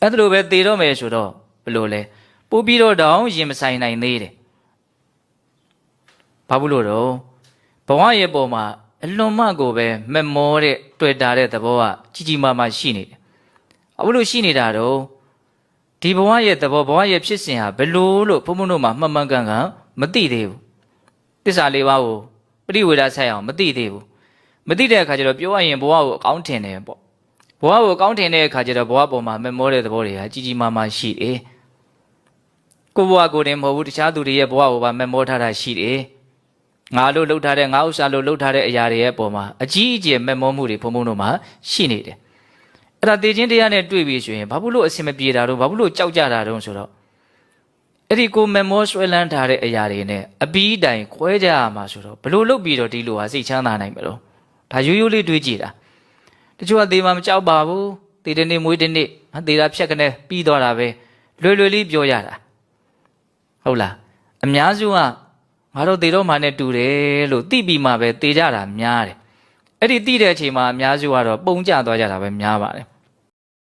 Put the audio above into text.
အဲ့ဒါလိုပဲသေတော့မယ်ဆိုတော့ဘယ်လိုလဲပို့ပြီးတော့တောင်ရင်မဆိုင်နိုင်သေးတယ်ဘာဘူးလို့တော့ဘဝရဲ့ပုံမှာအလွန်မှကိုပဲမက်မောတဲ့တွေ့တာတဲ့သဘောကကြီးကြီးမားမားရှိနေတယ်အခုလို့ရှိနေတာတော့ဒီဘဝရဲ့သဘောဘဝရဲ့ဖြစ်စဉ်ဟာဘယ်လိုလို့ဘုံဘုံတို့မှာမှတ်မှန်ကန်ကန်မသိသေးဘူးတစ္ဆာလေးပါးကိုပရိဝေဒဆိုင်အောင်မသိသေးဘူးမသိတဲ့အခါကျတော့ပြောရရင်ဘဝကိုအကောင်းထင်တယ်ပေါ့ ဘဝကိုကောင်းထင်တဲ့အခါကျတော့ဘဝပေါ်မှာမမောတဲ့သဘောတွေကကြီးကြီးမားမားရှိတယ်။ကိုယ့်ဘဝကိုယ်တင်မဟုတ်ဘူးတခြားသူတွေရဲ့ဘဝကိုပါမမောထားတာရှိတယ်။ငါလို့လှုပ်ထားတဲ့ငါဥစ္စာလို့လှုပ်ထားတဲ့အရာတွေရဲ့ပေါ်မှာအကြီးအကျယ်မမောမှုတွေဘုံဘုံတို့မှာရှိနေတယ်။အဲ့ဒါတေခြင်းတရားနဲ့တွေ့ပြီဆိုရင်ဘာဖြစ်လို့အစင်မပြေတာတော့ဘာဖြစ်လို့ကြောက်ကြတာတော့ဆိုတော့အဲ့ဒီကိုမမောဆွဲလန်းထားတဲ့အရာတွေနဲ့အပီးတိုင်ခွဲကြရမှာဆိုတော့ဘလို့လုတ်ပြီးတော့ဒီလိုဟာစိတ်ချမ်းသာနိုင်မလို့ဒါရိုးရိုးလေးတွေးကြည့်တာ တချို့ကသေမှာမကြောက်ပါဘူးသေတဲ့နေ့မွေးတဲ့နေ့ဟာသေတာဖြတ်ကနေပြီးသွားတာပဲလွယ်လွယ်လေးပြောရတာဟုတ်လားအများစုကငါတို့သေတော့မှနဲ့တူတယ်လို့သိပြီးမှပဲသေကြတာများတယ်အဲ့ဒီသိတဲ့အချိန်မှာအများစုကတော့ပုံကျသွားကြတာပဲများပါတယ်